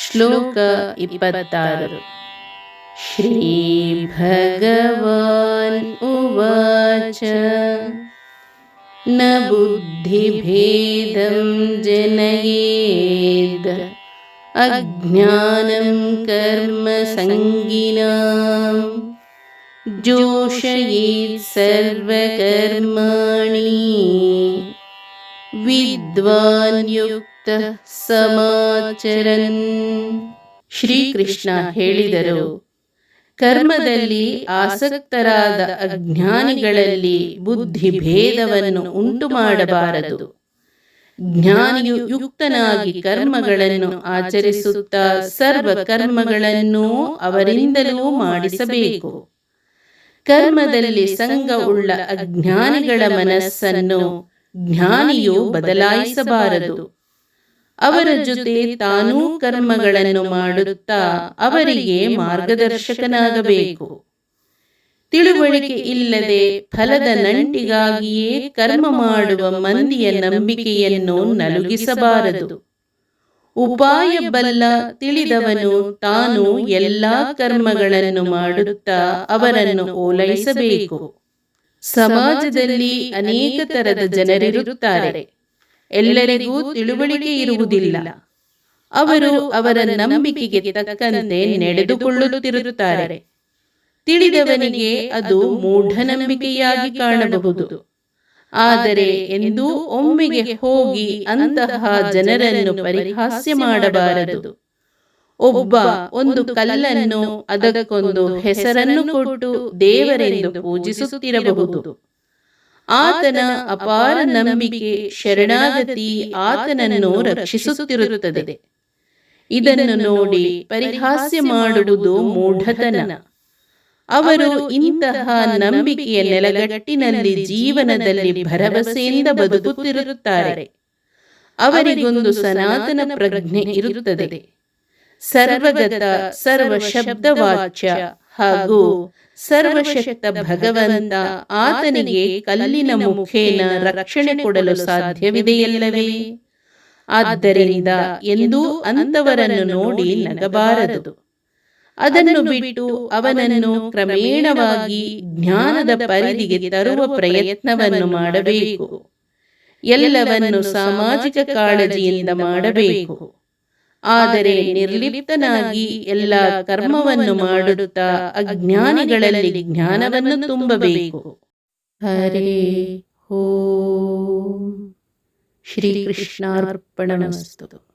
श्लोक इपत्तारु। श्रीभगवान् उवाच। न बुद्धिभेदं जनयेद्। अज्ञानं कर्मसङ्गिनाम् जोषयेत् सर्वकर्माणि। ವಿದ್ವಾನ್ ಯುಕ್ತ ಸಮಾಚರನ್. ಶ್ರೀಕೃಷ್ಣ ಹೇಳಿದರು, ಕರ್ಮದಲ್ಲಿ ಆಸಕ್ತರಾದ ಅಜ್ಞಾನಿಗಳಲ್ಲಿ ಬುದ್ಧಿ ಭೇದವನ್ನು ಉಂಟು ಮಾಡಬಾರದು ಜ್ಞಾನಿಯು ಯುಕ್ತನಾಗಿ ಕರ್ಮಗಳನ್ನು ಆಚರಿಸುತ್ತಾ ಸರ್ವ ಕರ್ಮಗಳನ್ನು ಅವರಿಂದಲೂ ಮಾಡಿಸಬೇಕು. ಕರ್ಮದಲ್ಲಿ ಸಂಘವುಳ್ಳ ಅಜ್ಞಾನಿಗಳ ಮನಸ್ಸನ್ನು ಜ್ಞಾನಿಯು ಬದಲಾಯಿಸಬಾರದು. ಅವರ ಜೊತೆ ತಾನೂ ಕರ್ಮಗಳನ್ನು ಮಾಡುತ್ತಾ ಅವರಿಗೆ ಮಾರ್ಗದರ್ಶಕನಾಗಬೇಕು. ತಿಳುವಳಿಕೆ ಇಲ್ಲದೆ ಫಲದ ನಂಟಿಗಾಗಿಯೇ ಕರ್ಮ ಮಾಡುವ ಮಂದಿಯ ನಂಬಿಕೆಯನ್ನು ನಲುಗಿಸಬಾರದು. ಉಪಾಯ ಬಲ್ಲ ತಿಳಿದವನು ತಾನು ಎಲ್ಲಾ ಕರ್ಮಗಳನ್ನು ಮಾಡುತ್ತಾ ಅವರನ್ನು ಓಲೈಸಬೇಕು. ಸಮಾಜದಲ್ಲಿ ಅನೇಕ ತರದ ಜನರಿರುತ್ತಾರೆ. ಎಲ್ಲರಿಗೂ ತಿಳುವಳಿಕೆ ಇರುವುದಿಲ್ಲ. ಅವರು ಅವರ ನಂಬಿಕೆಗೆ ತಕ್ಕಂತೆ ನಡೆದುಕೊಳ್ಳುತ್ತಿರುತ್ತಾರೆ. ತಿಳಿದವನಿಗೆ ಅದು ಮೂಢನಂಬಿಕೆಯಾಗಿ ಕಾಣಬಹುದು. ಆದರೆ ಎಂದೂ ಒಮ್ಮೆಗೆ ಹೋಗಿ ಅಂತಹ ಜನರನ್ನು ಪರಿಹಾಸ್ಯ ಮಾಡಬಾರದು. ಒಬ್ಬ ಒಂದು ಕಲ್ಲನ್ನು ಅದಕ್ಕೊಂದು ಹೆಸರನ್ನು ಕೊಟ್ಟು ದೇವರೆಂದು ಪೂಜಿಸುತ್ತಿರಬಹುದು. ಆತನ ಅಪಾರ ನಂಬಿಕೆ ಶರಣಾಗತಿ ಆತನನ್ನು ರಕ್ಷಿಸುತ್ತಿರುತ್ತದೆ. ಇದನ್ನು ನೋಡಿ ಪರಿಹಾಸ್ಯ ಮಾಡುವುದು ಮೂಢತನ. ಅವರು ಇಂತಹ ನಂಬಿಕೆಯ ನೆಲಗಟ್ಟಿನಲ್ಲಿ ಜೀವನದಲ್ಲಿ ಭರವಸೆಯಿಂದ ಬದುಕುತ್ತಿರುತ್ತಾರೆ. ಅವರಿಗೊಂದು ಸನಾತನ ಪ್ರಜ್ಞೆ ಇರುತ್ತದೆ. ಸರ್ವಗತ ಸರ್ವ ಶಬ್ದವಾಚ್ಯ ಹಾಗೂ ಸರ್ವಶಕ್ತ ಭಗವಂತ ಆತನಿಗೆ ಕಲ್ಲಿನ ಮುಖೇನ ರಕ್ಷಣೆ ಕೊಡಲು ಸಾಧ್ಯವಿದೆಯಲ್ಲವೇ? ಆದ್ದರಿಂದ ಎಂದೂ ಅಂತವರನ್ನು ನೋಡಿ ನಗಬಾರದು. ಅದನ್ನು ಬಿಟ್ಟು ಅವನನ್ನು ಕ್ರಮೇಣವಾಗಿ ಜ್ಞಾನದ ಪರಿಧಿಗೆ ತರುವ ಪ್ರಯತ್ನವನ್ನು ಮಾಡಬೇಕು. ಎಲ್ಲವನ್ನು ಸಾಮಾಜಿಕ ಕಾಳಜಿಯಿಂದ ಮಾಡಬೇಕು. ಆದರೆ ನಿರ್ಲಿಪ್ತನಾಗಿ ಎಲ್ಲ ಕರ್ಮವನ್ನು ಮಾಡುತ್ತಾ ಅಜ್ಞಾನಿಗಳಲ್ಲಿ ಜ್ಞಾನವನ್ನು ತುಂಬಬೇಕು. ಹರೇ ಹೋ ಶ್ರೀಕೃಷ್ಣಾರ್ಪಣಮಸ್ತು.